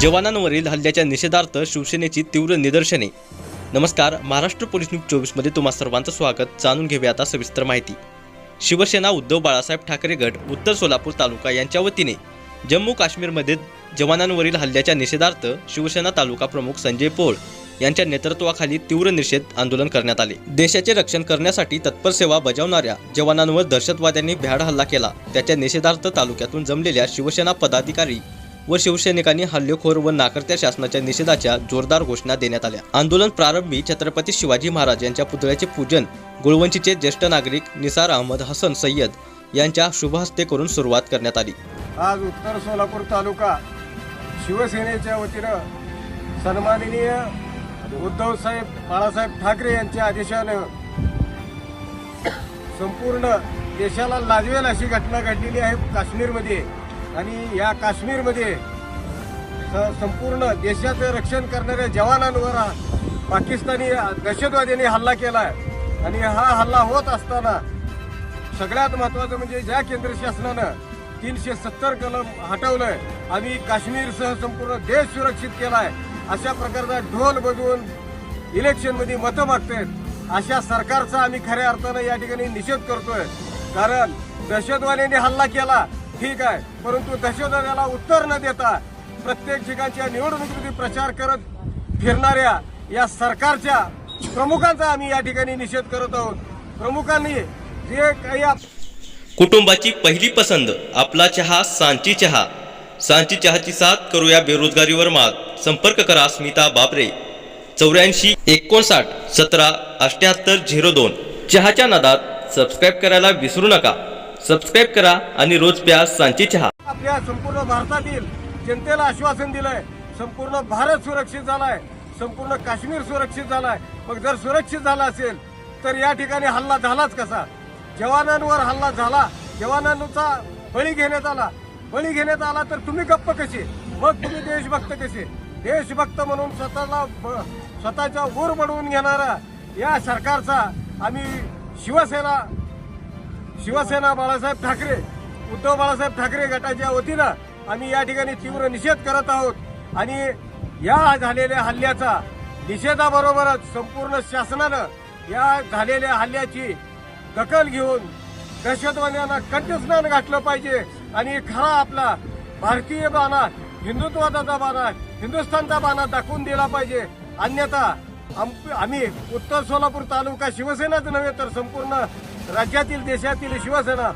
जवानांवरील हल्ल्याच्या निषेधार्थ शिवसेनेची तीव्र निदर्शने. नमस्कार महाराष्ट्र पोलीस न्यूज चोवीसमध्ये तुम्हा सर्वांचं स्वागत. जाणून घेऊया आता सविस्तर माहिती. शिवसेना उद्धव बाळासाहेब ठाकरे गट उत्तर सोलापूर तालुका यांच्या वतीने. जम्मू काश्मीरमध्ये जवानांवरील हल्ल्याच्या निषेधार्थ शिवसेना तालुका प्रमुख संजय पोळ यांच्या नेतृत्वाखाली तीव्र निषेध आंदोलन करण्यात आले. देशाचे रक्षण करण्यासाठी तत्पर सेवा बजावणाऱ्या जवानांवर दहशतवाद्यांनी भ्याड हल्ला केला. त्याच्या निषेधार्थ तालुक्यातून जमलेल्या शिवसेना पदाधिकारी व शिवसैनिकांनी हल्लेखोर व नाकर्त्या शासनाच्या निषेधाच्या जोरदार घोषणा देण्यात आल्या. आंदोलन प्रारंभी छत्रपती शिवाजी महाराज यांच्या पुतळ्याचे पूजन गुळवंचीचे ज्येष्ठ नागरिक निसार अहमद हसन सय्यद यांच्या शुभहस्ते करून सुरुवात करण्यात आली. आज उत्तर सोलापूर तालुका शिवसेनेच्या वतीनं सन्माननीय उद्धवसाहेब बाळासाहेब ठाकरे यांच्या आदेशानं संपूर्ण देशाला लाजवेल अशी घटना घडलेली आहे काश्मीरमध्ये. आणि या काश्मीरमध्ये स- संपूर्ण देशाचं रक्षण करणाऱ्या जवानांवर पाकिस्तानी दहशतवाद्यांनी हल्ला केला आहे आणि हा हल्ला होत असताना सगळ्यात महत्वाचं म्हणजे ज्या केंद्र शासनानं तीनशे सत्तर कलम हटवलंय आम्ही काश्मीरसह संपूर्ण देश सुरक्षित केलाय. अशा प्रकारचा ढोल बजवून इलेक्शनमध्ये मतं मागतायत. अशा सरकारचा आम्ही खऱ्या अर्थानं या ठिकाणी निषेध करतोय. कारण दहशतवाद्यांनी हल्ला केला ठीक आहे. परंतु दहशतवाद्याला उत्तर न देता प्रत्येक ठिकाणच्या निवडणुकीमध्ये प्रचार करत फिरणाऱ्या या सरकारच्या प्रमुखांचा आम्ही या ठिकाणी निषेध करत आहोत. प्रमुखांनी जे काही आप- कुटुंबाची पहिली पसंत आपला चहा सांची चहा. सांची चहाची साथ करूया बेरोजगारीवर मात. संपर्क करा स्मिता बाबरे चौऱ्याऐंशी एकोणसाठ सतरा अठ्याहत्तर झिरो दोन. चहाच्या नादात सबस्क्राईब करायला विसरू नका. सबस्क्राईब करा आणि रोज प्या सांची चहा. आपल्या संपूर्ण भारतातील जनतेला आश्वासन दिलंय संपूर्ण भारत सुरक्षित झालाय संपूर्ण काश्मीर सुरक्षित झालाय. मग जर सुरक्षित झाला असेल तर या ठिकाणी हल्ला झालाच कसा? जवानांवर हल्ला झाला जवानांचा बळी घेण्यात आला. बळी घेण्यात आला तर तुम्ही गप्प कसे? मग तुम्ही देशभक्त कसे? देशभक्त म्हणून स्वतःला स्वतःच्या वर बनवून घेणारा या सरकारचा आम्ही शिवसेना शिवसेना बाळासाहेब ठाकरे उद्धव बाळासाहेब ठाकरे गटाच्या वतीनं आम्ही या ठिकाणी तीव्र निषेध करत आहोत. आणि या झालेल्या हल्ल्याचा निषेधाबरोबरच संपूर्ण शासनानं या झालेल्या हल्ल्याची दखल घेऊन दहशतवाद्यांना कंठस्नान घातलं पाहिजे. आणि खरा आपला भारतीय बाणा हिंदुत्वाचा बाणा हिंदुस्थानचा बाणा दाखवून दिला पाहिजे. अन्यथा आम- आम्ही उत्तर सोलापूर तालुका शिवसेनाच नव्हे तर संपूर्ण राज्यातील देशातील शिवसेना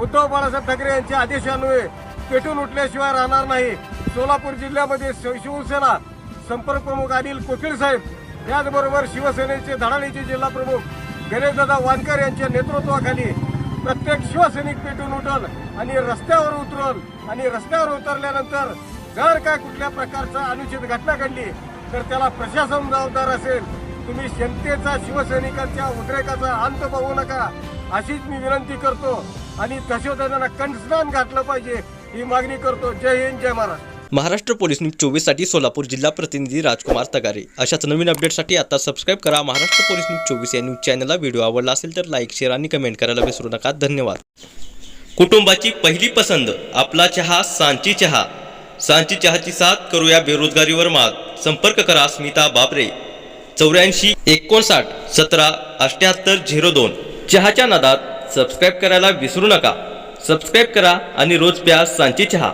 उद्धव बाळासाहेब ठाकरे यांच्या आदेशान्वये पेटून उठल्याशिवाय राहणार नाही. सोलापूर जिल्ह्यामध्ये शिवसेना संपर्क प्रमुख अनिल कोकिळ साहेब त्याचबरोबर शिवसेनेचे धडाणीचे जिल्हा प्रमुख गणेशदादा वानकर यांच्या नेतृत्वाखाली प्रत्येक शिवसैनिक पेटून उठल आणि रस्त्यावर उतरल आणि रस्त्यावर उतरल्यानंतर जर काय कुठल्या प्रकारचा अनुचित घटना घडली तर त्याला प्रशासन जबाबदार असेल. तुम्ही जनतेचा शिवसैनिकांच्या उद्रेकाचा अंत पाहू नका. अशीच मी विनंती करतो आणि दहशतवाद्यांना कंठस्नान घातलं पाहिजे ही मागणी करतो. जय हिंद जय महाराष्ट्र. महाराष्ट्र पोलीस न्यूज चोवीससाठी सोलापूर जिल्हा प्रतिनिधी राजकुमार तगारे. अशाच नवीन अपडेटसाठी आता सबस्क्राईब करा महाराष्ट्र पोलीस न्यूज चोवीस या न्यूज चॅनलला. व्हिडिओ आवडला असेल तर लाईक शेअर आणि कमेंट करायला विसरू नका. धन्यवाद. कुटुंबाची पहिली पसंत आपला चहा सांची चहा. सांची चहाची साथ करूया बेरोजगारीवर मात. संपर्क करा स्मिता बाबरे चौऱ्याऐंशी एकोणसाठ सतरा अठ्याहत्तर झिरो दोन. चहाच्या नादात सबस्क्राईब करायला विसरू नका. सबस्क्राईब करा आणि रोज प्या सांची चहा.